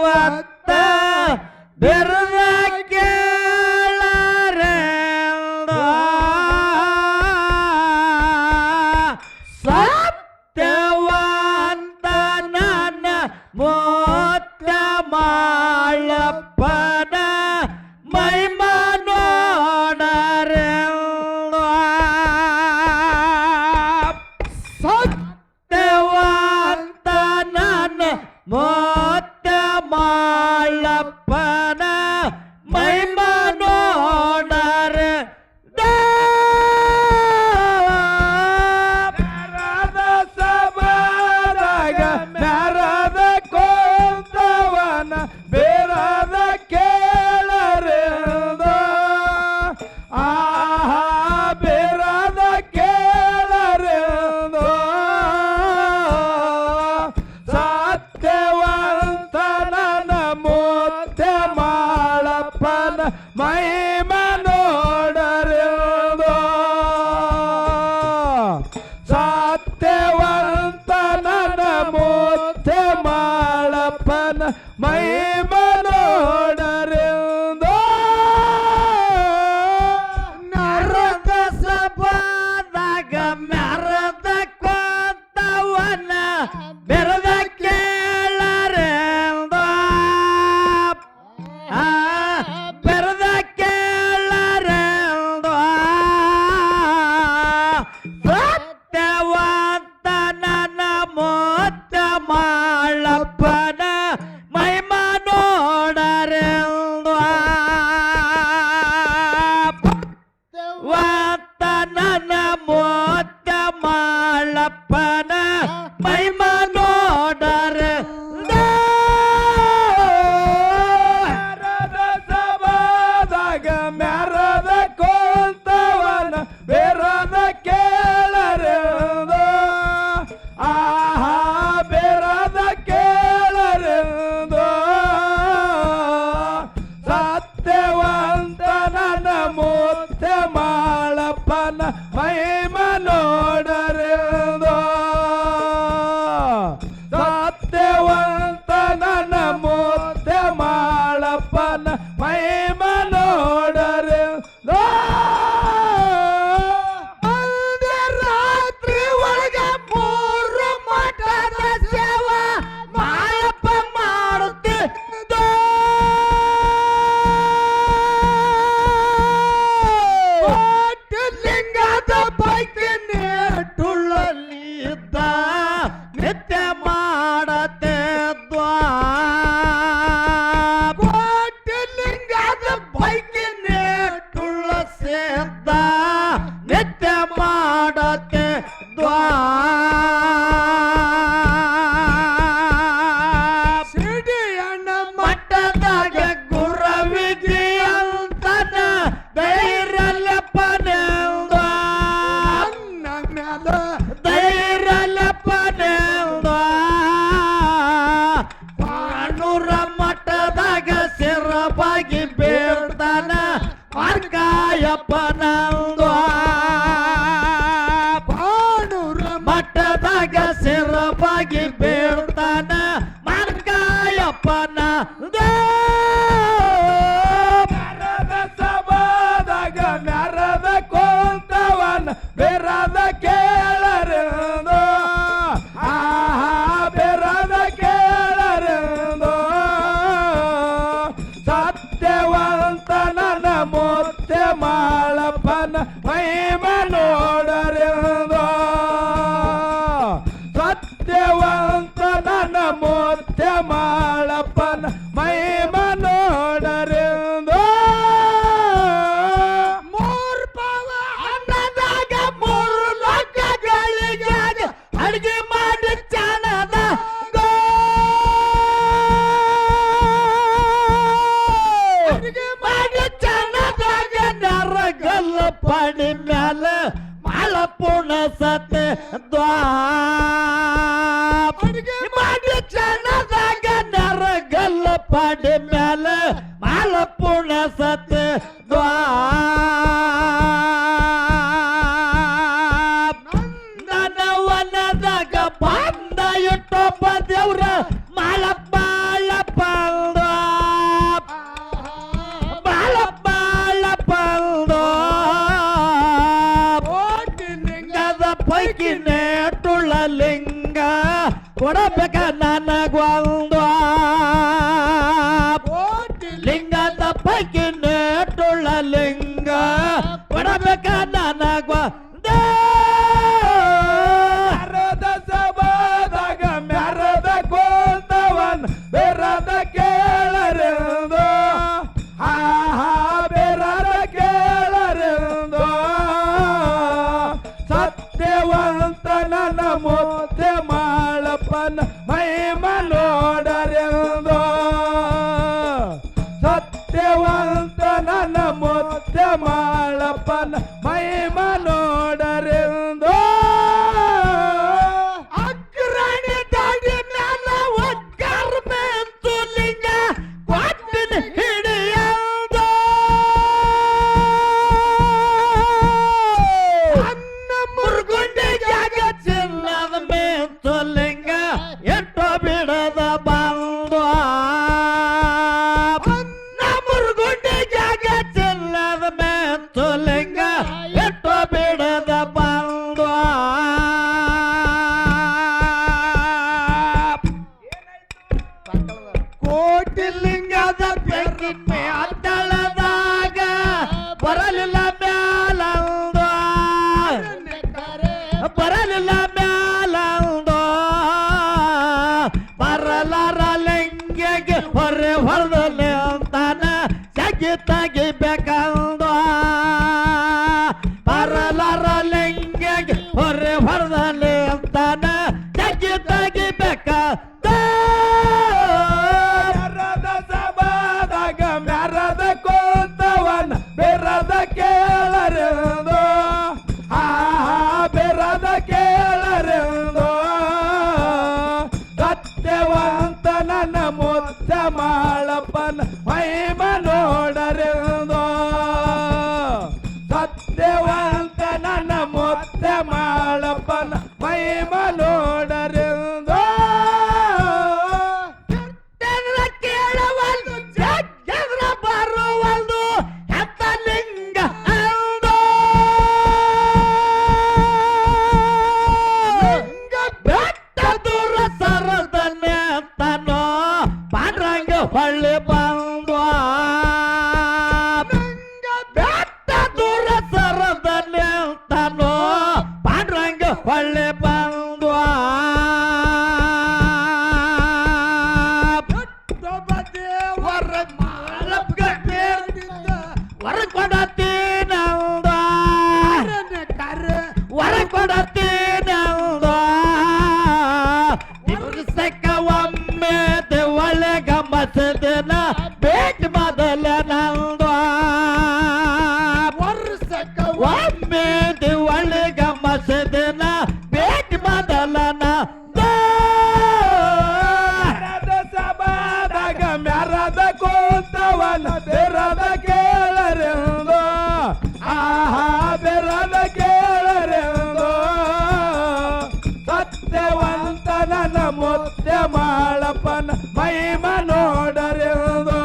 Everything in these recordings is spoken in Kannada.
Waktu berlaga larelda salam tewan tanana mota better. ಸಿರಪಾಗಿ ಬೇಡ್ತಾನ ಮಾರ್ಕಾಯಪ್ಪ ನಂದು பாடு மேல মায়ে মানো ಕಿಪ್ಪೆ ಅಡ್ಡಳದಾಗ ಬರಲಿಲ್ಲ ಮ್ಯಾಲಂದು. ಬರಲಿಲ್ಲ ಮ್ಯಾಲಂದು. ಬರಲಾರ ಲಿಂಗಿಗೆ ಹೊರೆ ಹೊರದಲೆ ಅಂತಾನ ಜಗ್ಗಿ ತೆಗಿಬೇಕ ಹೊಳ್ಳೆ ಬಂದ್ವಾ ಮ್ಯಾಗ ಮ್ಯಾರದ ಕೂತವನ ಬೆರದ ಕೇಳರೆಂದು? ಆಹಾ ಬೆರದ ಕೇಳರೆಂದು? ಸತ್ಯವಂತನ ಮುತ್ತೆ ಮಾಳಪ್ಪನ ಮಹಿಮ ನೋಡರೆಂದು?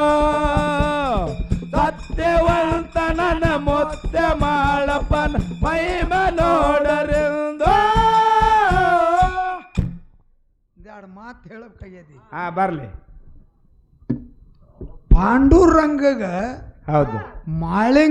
ಸತ್ಯವಂತನ ಮುತ್ತೆ ಮಾಳಪ್ಪನ ಮಹಿಮ ನೋಡರೆಂದು? ಎರಡು ಮಾತು ಹೇಳಬೇಕಾಗ್ಯದಿ ಹಾ ಬರಲಿ. ಪಾಂಡುರಂಗಗ ಹೌದು. ಮಾಳಿಂಗ